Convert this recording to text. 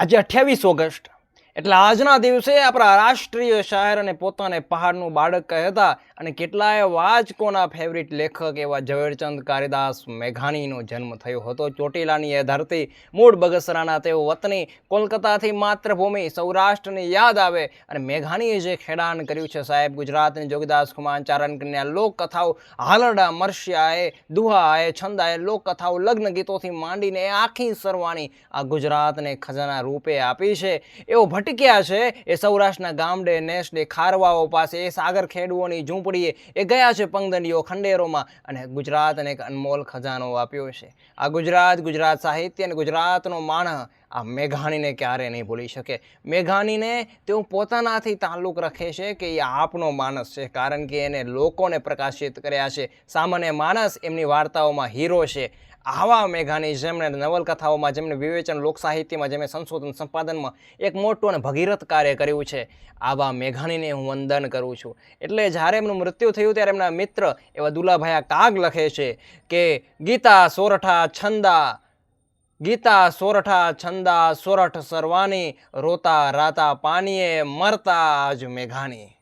આજે અઠ્યાવીસ ઓગસ્ટ. એટલે આજના દિવસે આપણા રાષ્ટ્રીય શાયર અને પોતાને પહાડનું બાળક કહેતા અને કેટલાય વાચકોના ફેવરિટ લેખક એવા ઝવેરચંદ કારિદાસ મેઘાણીનો જન્મ થયો હતો. ચોટીલાની એ ધરતી મૂળ બગસરાના તેઓ વતની કોલકાતાથી માતૃભૂમિ સૌરાષ્ટ્રની યાદ આવે. અને મેઘાણીએ જે ખેડાણ કર્યું છે સાહેબ, ગુજરાતની જોગીદાસ કુમાર ચારણ કન્યા લોકકથાઓ હાલરડા મરશિયાએ દુહાએ, છંદાએ લોકકથાઓ લગ્ન ગીતોથી માંડીને આખી સરવાણી આ ગુજરાતને ખજાના રૂપે આપી છે. એઓ ભટક્યા છે. એ સૌરાષ્ટ્રના ગામડે નેસડે ખારવાઓ પાસે એ સાગર ખેડુઓની ઝૂંપડીએ એ ગયા છે પંગદંડીઓ ખંડેરોમાં અને ગુજરાતને એક અનમોલ ખજાનો આપ્યો છે. આ ગુજરાત ગુજરાત સાહિત્ય અને ગુજરાતનો માણસ આ મેઘાણીને ક્યારે નહીં ભૂલી શકે. મેઘાણીને તેઓ પોતાનાથી તાલ્લુક રાખે છે કે એ આપનો માણસ છે, કારણ કે એને લોકોને પ્રકાશિત કર્યા છે. સામાન્ય માણસ એમની વાર્તાઓમાં હીરો છે. આવા મેઘાણી જેમણે નવલકથાઓમાં, જેમણે વિવેચન, લોકસાહિત્યમાં, જેમણે સંશોધન, સંપાદનમાં એક મોટું અને ભગીરથ કાર્ય કર્યું છે, આવા મેઘાણીને હું વંદન કરું છું. એટલે જ્યારે એમનું મૃત્યુ થયું ત્યારે એમના મિત્ર એવા દુલાભાઈ કાગ લખે છે કે, ગીતા સોરઠા છંદા, ગીતા સોરઠા છંદા સોરઠ સરવાની રોતા રાતા પાનીએ મરતા જ મેઘાણી